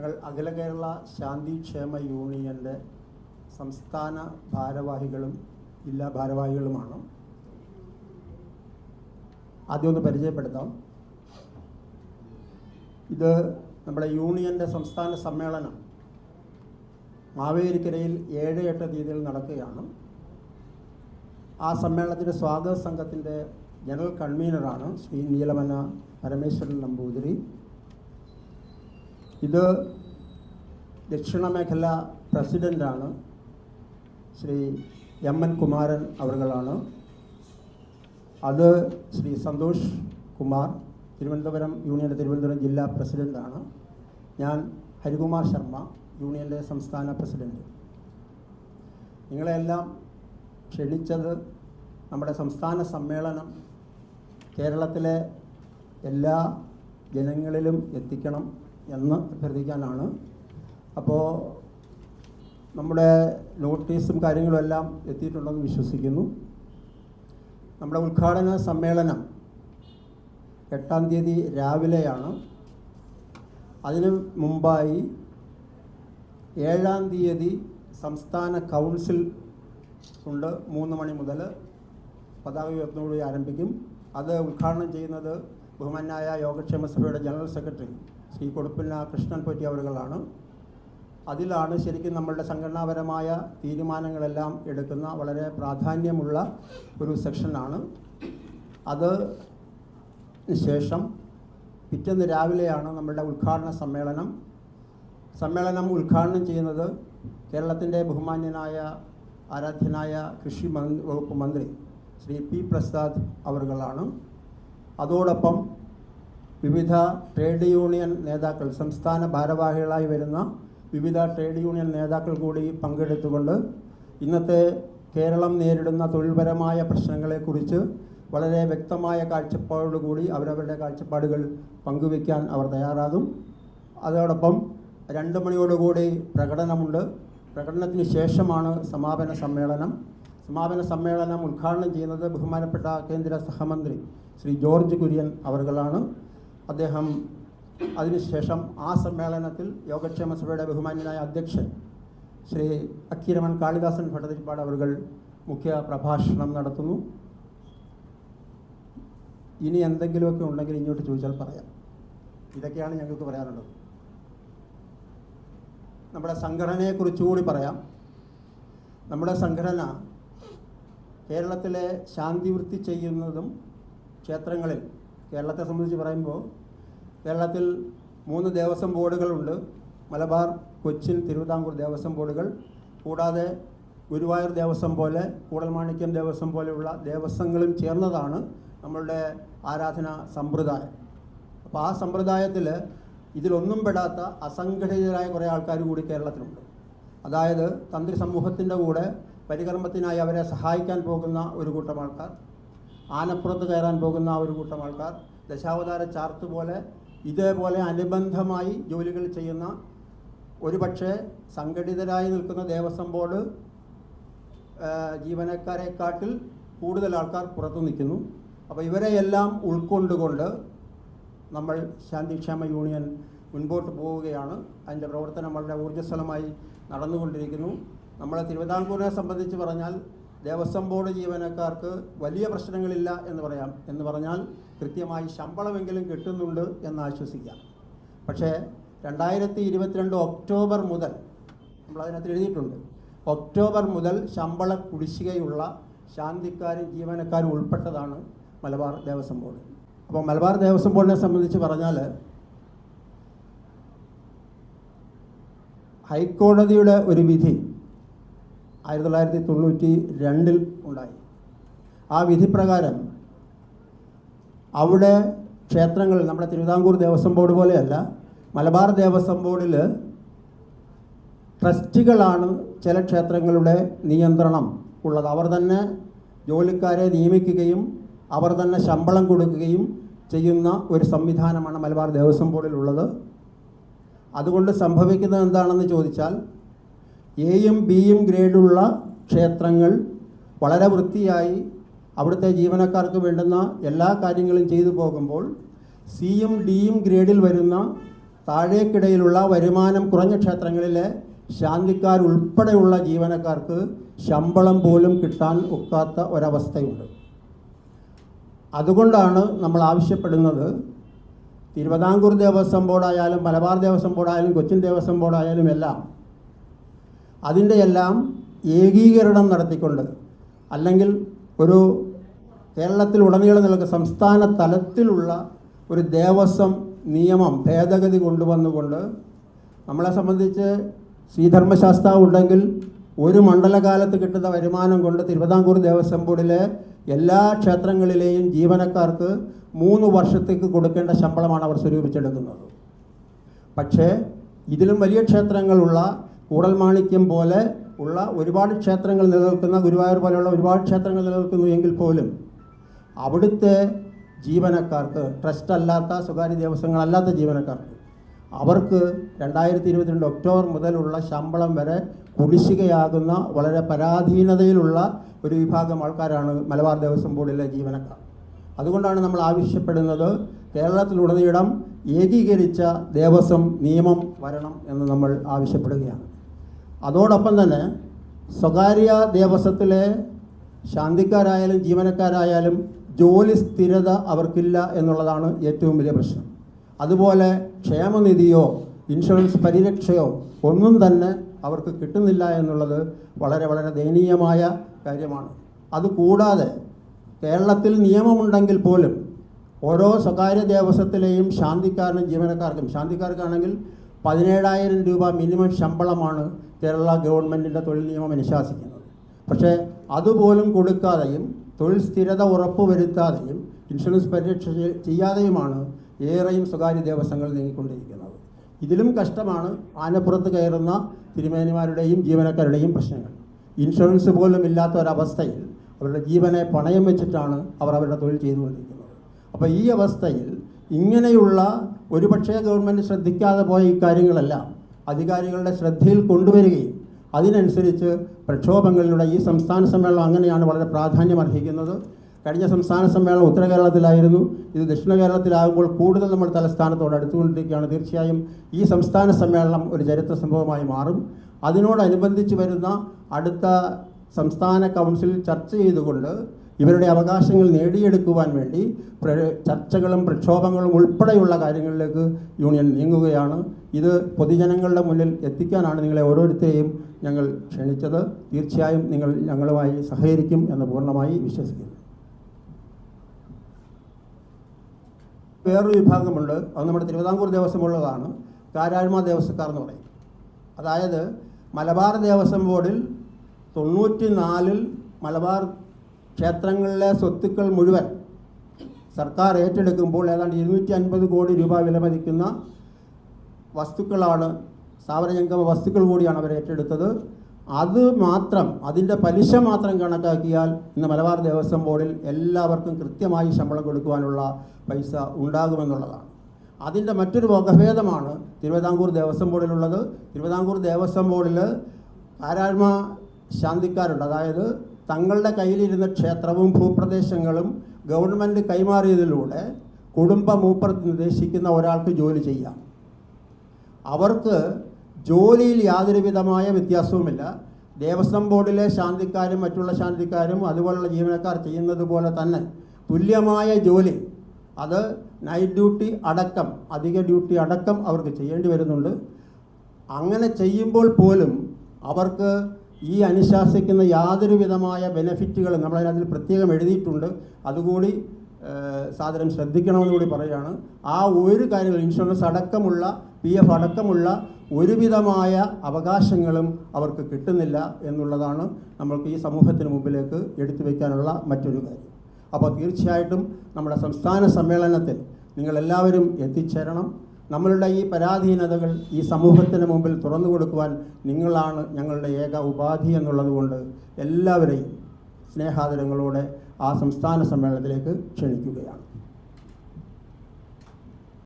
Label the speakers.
Speaker 1: ഞങ്ങൾ അഖില കേരള ശാന്തി ക്ഷേമ യൂണിയന്റെ സംസ്ഥാന ഭാരവാഹികളും ജില്ലാ ഭാരവാഹികളുമാണ്. ആദ്യം ഒന്ന് പരിചയപ്പെടുത്താം. ഇത് നമ്മുടെ യൂണിയന്റെ സംസ്ഥാന സമ്മേളനം മാവേലിക്കരയിൽ ഏഴ് എട്ട് തീയതിയിൽ നടക്കുകയാണ്. ആ സമ്മേളനത്തിന്റെ സ്വാഗത സംഘത്തിന്റെ ജനറൽ കൺവീനറാണ് ശ്രീ നീലമന പരമേശ്വരൻ നമ്പൂതിരി. ഇത് ദക്ഷിണ മേഖല പ്രസിഡന്റാണ് ശ്രീ എം എൻ കുമാരൻ അവർകളാണ് അത് ശ്രീ സന്തോഷ് കുമാർ തിരുവനന്തപുരം യൂണിയന്റെ തിരുവനന്തപുരം ജില്ലാ പ്രസിഡന്റാണ് ഞാൻ ഹരികുമാർ ശർമ്മ യൂണിയന്റെ സംസ്ഥാന പ്രസിഡന്റ് നിങ്ങളെല്ലാം ക്ഷണിച്ചത് നമ്മുടെ സംസ്ഥാന സമ്മേളനം കേരളത്തിലെ എല്ലാ ജനങ്ങളിലും എത്തിക്കണം. എന്ന് അഭ്യർത്ഥിക്കാനാണ്. അപ്പോൾ നമ്മുടെ നോട്ടീസും കാര്യങ്ങളും എല്ലാം എത്തിയിട്ടുണ്ടെന്ന് വിശ്വസിക്കുന്നു. നമ്മുടെ ഉദ്ഘാടന സമ്മേളനം എട്ടാം തീയതി രാവിലെയാണ്. അതിന് മുമ്പായി ഏഴാം തീയതി സംസ്ഥാന കൗൺസിൽ ഉണ്ട്. മൂന്ന് മണി മുതൽ പതാക ഉയർത്തുന്നതോടുകൂടി ആരംഭിക്കും. അത് ഉദ്ഘാടനം ചെയ്യുന്നത് ബഹുമാനായ യോഗക്ഷേമ സഭയുടെ ജനറൽ സെക്രട്ടറി ശ്രീ കൊടുപ്പില്ല കൃഷ്ണൻ പറ്റിയവരുകളാണ് അതിലാണ് ശരിക്കും നമ്മളുടെ സംഘടനാപരമായ തീരുമാനങ്ങളെല്ലാം എടുക്കുന്ന വളരെ പ്രാധാന്യമുള്ള ഒരു സെക്ഷനാണ്. അത് ശേഷം പിറ്റേന്ന് രാവിലെയാണ് നമ്മളുടെ ഉദ്ഘാടന സമ്മേളനം. സമ്മേളനം ഉദ്ഘാടനം ചെയ്യുന്നത് കേരളത്തിന്റെ ബഹുമാന്യനായ ആരാധ്യനായ കൃഷി വകുപ്പ് മന്ത്രി ശ്രീ പി പ്രസാദ് അവർകളാണ് അതോടൊപ്പം വിവിധ ട്രേഡ് യൂണിയൻ നേതാക്കൾ സംസ്ഥാന ഭാരവാഹികളായി വരുന്ന വിവിധ ട്രേഡ് യൂണിയൻ നേതാക്കൾ കൂടി പങ്കെടുത്തുകൊണ്ട് ഇന്നത്തെ കേരളം നേരിടുന്ന തൊഴിൽപരമായ പ്രശ്നങ്ങളെക്കുറിച്ച് വളരെ വ്യക്തമായ കാഴ്ചപ്പാടോടുകൂടി അവരവരുടെ കാഴ്ചപ്പാടുകൾ പങ്കുവയ്ക്കാൻ അവർ തയ്യാറാകും. അതോടൊപ്പം രണ്ട് മണിയോടുകൂടി പ്രകടനമുണ്ട്. പ്രകടനത്തിന് ശേഷമാണ് സമാപന സമ്മേളനം. സമാപന സമ്മേളനം ഉദ്ഘാടനം ചെയ്യുന്നത് ബഹുമാനപ്പെട്ട കേന്ദ്ര സഹമന്ത്രി ശ്രീ ജോർജ് കുര്യൻ അവർകളാണ്. അദ്ദേഹം അതിനുശേഷം ആ സമ്മേളനത്തിൽ യോഗക്ഷേമ സഭയുടെ ബഹുമാന്യനായ അധ്യക്ഷൻ ശ്രീ അക്കിരമൺ കാളിദാസൻ ഭട്ടതിരിപ്പാട് അവർ മുഖ്യ പ്രഭാഷണം നടത്തുന്നു. ഇനി എന്തെങ്കിലുമൊക്കെ ഉണ്ടെങ്കിൽ ഇങ്ങോട്ട് ചോദിച്ചാൽ പറയാം. ഇതൊക്കെയാണ് ഞങ്ങൾക്ക് പറയാനുള്ളത്. നമ്മുടെ സംഘടനയെക്കുറിച്ചുകൂടി പറയാം. നമ്മുടെ സംഘടന കേരളത്തിലെ ശാന്തിവൃത്തി ചെയ്യുന്നതും ക്ഷേത്രങ്ങളിൽ കേരളത്തെ സംബന്ധിച്ച് പറയുമ്പോൾ കേരളത്തിൽ മൂന്ന് ദേവസ്വം ബോർഡുകളുണ്ട്. മലബാർ കൊച്ചിൻ തിരുവിതാംകൂർ ദേവസ്വം ബോർഡുകൾ. കൂടാതെ ഗുരുവായൂർ ദേവസ്വം പോലെ കൂടൽമാണിക്യം ദേവസ്വം പോലെയുള്ള ദേവസ്വങ്ങളും ചേർന്നതാണ് നമ്മളുടെ ആരാധന സമ്പ്രദായം. അപ്പോൾ ആ സമ്പ്രദായത്തിൽ ഇതിലൊന്നും പെടാത്ത അസംഘടിതരായ കുറേ ആൾക്കാർ കൂടി കേരളത്തിലുണ്ട്. അതായത് തന്ത്രി സമൂഹത്തിന്റെ കൂടെ പരികർമ്മത്തിനായി അവരെ സഹായിക്കാൻ പോകുന്ന ഒരു കൂട്ടം ആൾക്കാർ ആനപ്പുറത്ത് കയറാൻ പോകുന്ന ഒരു കൂട്ടം ആൾക്കാർ ദശാവതാര ചാർത്ത് പോലെ ഇതേപോലെ അനുബന്ധമായി ജോലികൾ ചെയ്യുന്ന ഒരുപക്ഷെ സംഘടിതരായി നിൽക്കുന്ന ദേവസ്വം ബോർഡ് ജീവനക്കാരെക്കാട്ടിൽ കൂടുതൽ ആൾക്കാർ പുറത്തു നിൽക്കുന്നു. അപ്പോൾ ഇവരെ എല്ലാം ഉൾക്കൊണ്ടുകൊണ്ട് നമ്മൾ ശാന്തിക്ഷേമ യൂണിയൻ മുൻപോട്ട് പോവുകയാണ്. അതിന്റെ പ്രവർത്തനം വളരെ ഊർജസ്വലമായി നടന്നുകൊണ്ടിരിക്കുന്നു. നമ്മളെ തിരുവിതാംകൂറിനെ സംബന്ധിച്ച് പറഞ്ഞാൽ ദേവസ്വം ബോർഡ് ജീവനക്കാർക്ക് വലിയ പ്രശ്നങ്ങളില്ല എന്ന് പറയാം. എന്ന് പറഞ്ഞാൽ കൃത്യമായി ശമ്പളമെങ്കിലും കിട്ടുന്നുണ്ട് എന്ന് ആശ്വസിക്കാം. പക്ഷേ രണ്ടായിരത്തി ഇരുപത്തിരണ്ട് ഒക്ടോബർ മുതൽ നമ്മൾ അതിനകത്ത് എഴുതിയിട്ടുണ്ട്. ഒക്ടോബർ മുതൽ ശമ്പള കുടിശ്ശികയുള്ള ശാന്തിക്കാരും ജീവനക്കാരും ഉൾപ്പെട്ടതാണ് മലബാർ ദേവസ്വം ബോർഡ്. അപ്പോൾ മലബാർ ദേവസ്വം ബോർഡിനെ സംബന്ധിച്ച് പറഞ്ഞാൽ ഹൈക്കോടതിയുടെ ഒരു വിധി ആയിരത്തി തൊള്ളായിരത്തി തൊണ്ണൂറ്റി രണ്ടിൽ ഉണ്ടായി. ആ വിധിപ്രകാരം അവിടെ ക്ഷേത്രങ്ങൾ നമ്മുടെ തിരുവിതാംകൂർ ദേവസ്വം ബോർഡ് പോലെയല്ല മലബാർ ദേവസ്വം ബോർഡിൽ ട്രസ്റ്റുകളാണ് ചില ക്ഷേത്രങ്ങളുടെ നിയന്ത്രണം ഉള്ളത്. അവർ തന്നെ ജോലിക്കാരെ നിയമിക്കുകയും അവർ തന്നെ ശമ്പളം കൊടുക്കുകയും ചെയ്യുന്ന ഒരു സംവിധാനമാണ് മലബാർ ദേവസ്വം ബോർഡിലുള്ളത്. അതുകൊണ്ട് സംഭവിക്കുന്നത് എന്താണെന്ന് ചോദിച്ചാൽ എയും ബിയും ഗ്രേഡുള്ള ക്ഷേത്രങ്ങൾ വളരെ വൃത്തിയായി അവിടുത്തെ ജീവനക്കാർക്ക് വേണ്ടുന്ന എല്ലാ കാര്യങ്ങളും ചെയ്തു പോകുമ്പോൾ സിയും ഡിയും ഗ്രേഡിൽ വരുന്ന താഴേക്കിടയിലുള്ള വരുമാനം കുറഞ്ഞ ക്ഷേത്രങ്ങളിലെ ശാന്തിക്കാരുൾപ്പെടെയുള്ള ജീവനക്കാർക്ക് ശമ്പളം പോലും കിട്ടാൻ ഒക്കാത്ത ഒരവസ്ഥയുണ്ട്. അതുകൊണ്ടാണ് നമ്മൾ ആവശ്യപ്പെടുന്നത് തിരുവിതാംകൂർ ദേവസ്വം ബോർഡായാലും മലബാർ ദേവസ്വം ബോർഡായാലും കൊച്ചിൻ ദേവസ്വം ബോർഡായാലും എല്ലാം അതിന്റെ എല്ലാം ഏകീകരണം നടത്തിക്കൊണ്ട് അല്ലെങ്കിൽ ഒരു കേരളത്തിൽ ഉടനീളം നിൽക്കുന്ന സംസ്ഥാന തലത്തിലുള്ള ഒരു ദേവസ്വം നിയമം ഭേദഗതി കൊണ്ടുവന്നുകൊണ്ട് നമ്മളെ സംബന്ധിച്ച് ശ്രീധർമ്മശാസ്ത്രം ഉണ്ടെങ്കിൽ ഒരു മണ്ഡലകാലത്ത് കിട്ടുന്ന വരുമാനം കൊണ്ട് തിരുവിതാംകൂർ ദേവസ്വം ബോർഡിലെ എല്ലാ ക്ഷേത്രങ്ങളിലെയും ജീവനക്കാർക്ക് മൂന്ന് വർഷത്തേക്ക് കൊടുക്കേണ്ട ശമ്പളമാണ് അവർ സ്വരൂപിച്ചെടുക്കുന്നത്. പക്ഷേ ഇതിലും വലിയ ക്ഷേത്രങ്ങളുള്ള കൂടൽമാണിക്യം പോലെ ഉള്ള ഒരുപാട് ക്ഷേത്രങ്ങൾ നിലനിൽക്കുന്ന ഗുരുവായൂർ പോലെയുള്ള ഒരുപാട് ക്ഷേത്രങ്ങൾ നിലനിൽക്കുന്നു എങ്കിൽ പോലും അവിടുത്തെ ജീവനക്കാർക്ക് ട്രസ്റ്റ് അല്ലാത്ത സ്വകാര്യ ദേവസ്വങ്ങളല്ലാത്ത ജീവനക്കാർക്ക് അവർക്ക് രണ്ടായിരത്തി ഇരുപത്തിരണ്ട് ഒക്ടോബർ മുതലുള്ള ശമ്പളം വരെ കുടിശ്ശികയാകുന്ന വളരെ പരാധീനതയിലുള്ള ഒരു വിഭാഗം ആൾക്കാരാണ് മലബാർ ദേവസ്വം ബോർഡിലെ ജീവനക്കാർ. അതുകൊണ്ടാണ് നമ്മൾ ആവശ്യപ്പെടുന്നത് കേരളത്തിലുടനീളം ഏകീകരിച്ച ദേവസ്വം നിയമം വരണം എന്ന് നമ്മൾ ആവശ്യപ്പെടുകയാണ്. അതോടൊപ്പം തന്നെ സ്വകാര്യ ദേവസ്വത്തിലെ ശാന്തിക്കാരായാലും ജീവനക്കാരായാലും ജോലി സ്ഥിരത അവർക്കില്ല എന്നുള്ളതാണ് ഏറ്റവും വലിയ പ്രശ്നം. അതുപോലെ ക്ഷേമനിധിയോ ഇൻഷുറൻസ് പരിരക്ഷയോ ഒന്നും തന്നെ അവർക്ക് കിട്ടുന്നില്ല എന്നുള്ളത് വളരെ വളരെ ദയനീയമായ കാര്യമാണ്. അതുകൂടാതെ കേരളത്തിൽ നിയമമുണ്ടെങ്കിൽ പോലും ഓരോ സ്വകാര്യ ദേവസ്വത്തിലെയും ശാന്തിക്കാരനും ജീവനക്കാർക്കും ശാന്തിക്കാർക്കാണെങ്കിൽ പതിനേഴായിരം രൂപ മിനിമം ശമ്പളമാണ് കേരള ഗവൺമെന്റിന്റെ തൊഴിൽ നിയമം അനുശാസിക്കുന്നത്. പക്ഷേ അതുപോലും കൊടുക്കാതെയും തൊഴിൽ സ്ഥിരത ഉറപ്പുവരുത്താതെയും ഇൻഷുറൻസ് പരിരക്ഷ ചെയ്യ- ചെയ്യാതെയുമാണ് ഏറെയും സ്വകാര്യ ദേവസ്വങ്ങൾ നീങ്ങിക്കൊണ്ടിരിക്കുന്നത്. ഇതിലും കഷ്ടമാണ് ആനപ്പുറത്ത് കയറുന്ന തിരുമേനിമാരുടെയും ജീവനക്കാരുടെയും പ്രശ്നങ്ങൾ. ഇൻഷുറൻസ് പോലും ഇല്ലാത്ത ഒരവസ്ഥയിൽ അവരുടെ ജീവനെ പണയം വെച്ചിട്ടാണ് അവർ അവരുടെ തൊഴിൽ ചെയ്തുകൊണ്ടിരിക്കുന്നത്. അപ്പോൾ ഈ അവസ്ഥയിൽ ഇങ്ങനെയുള്ള ഒരുപക്ഷേ ഗവൺമെന്റ് ശ്രദ്ധിക്കാതെ പോയ ഈ കാര്യങ്ങളെല്ലാം അധികാരികളുടെ ശ്രദ്ധയിൽ കൊണ്ടുവരികയും അതിനനുസരിച്ച് പ്രക്ഷോഭങ്ങളിലൂടെ ഈ സംസ്ഥാന സമ്മേളനം അങ്ങനെയാണ് വളരെ പ്രാധാന്യം അർഹിക്കുന്നത്. കഴിഞ്ഞ സംസ്ഥാന സമ്മേളനം ഉത്തര കേരളത്തിലായിരുന്നു. ഇത് ദക്ഷിണ കേരളത്തിലാകുമ്പോൾ കൂടുതൽ നമ്മൾ തലസ്ഥാനത്തോട് അടുത്തുകൊണ്ടിരിക്കുകയാണ്. തീർച്ചയായും ഈ സംസ്ഥാന സമ്മേളനം ഒരു ചരിത്ര സംഭവമായി മാറും. അതിനോടനുബന്ധിച്ച് വരുന്ന അടുത്ത സംസ്ഥാന കൗൺസിൽ ചർച്ച ചെയ്തുകൊണ്ട് ഇവരുടെ അവകാശങ്ങൾ നേടിയെടുക്കുവാൻ വേണ്ടി ചർച്ചകളും പ്രക്ഷോഭങ്ങളും ഉൾപ്പെടെയുള്ള കാര്യങ്ങളിലേക്ക് യൂണിയൻ നീങ്ങുകയാണ്. ഇത് പൊതുജനങ്ങളുടെ മുന്നിൽ എത്തിക്കാനാണ് നിങ്ങളെ ഓരോരുത്തരെയും ഞങ്ങൾ ക്ഷണിച്ചത്. തീർച്ചയായും നിങ്ങൾ ഞങ്ങളുമായി സഹകരിക്കും എന്ന് പൂർണമായി വിശ്വസിക്കുന്നു. വേറൊരു വിഭാഗമുണ്ട്. അത് നമ്മുടെ തിരുവിതാംകൂർ ദേവസ്വമുള്ളതാണ്. കാരാഴ്മ ദേവസ്വക്കാർ എന്ന് പറയും. അതായത് മലബാർ ദേവസ്വം ബോർഡിൽ തൊണ്ണൂറ്റി നാലിൽ മലബാർ ക്ഷേത്രങ്ങളിലെ സ്വത്തുക്കൾ മുഴുവൻ സർക്കാർ ഏറ്റെടുക്കുമ്പോൾ ഏതാണ്ട് ഇരുന്നൂറ്റി അൻപത് കോടി രൂപ വിലമതിക്കുന്ന വസ്തുക്കളാണ് സ്ഥാപനജംഗമ വസ്തുക്കൾ കൂടിയാണ് അവർ ഏറ്റെടുത്തത്. അത് മാത്രം അതിന്റെ പലിശ മാത്രം കണക്കാക്കിയാൽ ഇന്ന് മലബാർ ദേവസ്വം ബോർഡിൽ എല്ലാവർക്കും കൃത്യമായി ശമ്പളം കൊടുക്കുവാനുള്ള പൈസ ഉണ്ടാകുമെന്നുള്ളതാണ്. അതിന്റെ മറ്റൊരു വകഭേദമാണ് തിരുവിതാംകൂർ ദേവസ്വം ബോർഡിലുള്ളത്. തിരുവിതാംകൂർ ദേവസ്വം ബോർഡിൽ ആരാഴ്മ ശാന്തിക്കാരുണ്ട്. അതായത് തങ്ങളുടെ കയ്യിലിരുന്ന ക്ഷേത്രവും ഭൂപ്രദേശങ്ങളും ഗവൺമെന്റ് കൈമാറിയതിലൂടെ കുടുംബ മൂപ്പർ നിർദ്ദേശിക്കുന്ന ഒരാൾക്ക് ജോലി ചെയ്യാം. അവർക്ക് ജോലിയിൽ യാതൊരു വിധമായ വ്യത്യാസവുമില്ല. ദേവസ്വം ബോർഡിലെ ശാന്തിക്കാരും മറ്റുള്ള ശാന്തിക്കാരും അതുപോലുള്ള ജീവനക്കാർ ചെയ്യുന്നത് പോലെ തന്നെ തുല്യമായ ജോലി അത് നൈറ്റ് ഡ്യൂട്ടി അടക്കം അധിക ഡ്യൂട്ടി അടക്കം അവർക്ക് ചെയ്യേണ്ടി വരുന്നുണ്ട്. അങ്ങനെ ചെയ്യുമ്പോൾ പോലും അവർക്ക് ഈ അനുശാസിക്കുന്ന യാതൊരു വിധമായ ബെനഫിറ്റുകളും നമ്മളതിനകത്തിൽ പ്രത്യേകം എഴുതിയിട്ടുണ്ട്. അതുകൂടി സാധനം ശ്രദ്ധിക്കണമെന്ന് കൂടി പറയുകയാണ്. ആ ഒരു കാര്യങ്ങൾ ഇൻഷുറൻസ് അടക്കമുള്ള പി എഫ് അടക്കമുള്ള ഒരുവിധമായ അവകാശങ്ങളും അവർക്ക് കിട്ടുന്നില്ല എന്നുള്ളതാണ് നമ്മൾക്ക് ഈ സമൂഹത്തിന് മുമ്പിലേക്ക് എടുത്തു വയ്ക്കാനുള്ള മറ്റൊരു കാര്യം. അപ്പോൾ തീർച്ചയായിട്ടും നമ്മുടെ സംസ്ഥാന സമ്മേളനത്തിൽ നിങ്ങളെല്ലാവരും എത്തിച്ചേരണം. നമ്മളുടെ ഈ പരാധീനതകൾ ഈ സമൂഹത്തിന് മുമ്പിൽ തുറന്നു കൊടുക്കുവാൻ നിങ്ങളാണ് ഞങ്ങളുടെ ഏക ഉപാധി എന്നുള്ളതുകൊണ്ട് എല്ലാവരെയും സ്നേഹാദരങ്ങളോടെ ആ സംസ്ഥാന സമ്മേളനത്തിലേക്ക് ക്ഷണിക്കുകയാണ്.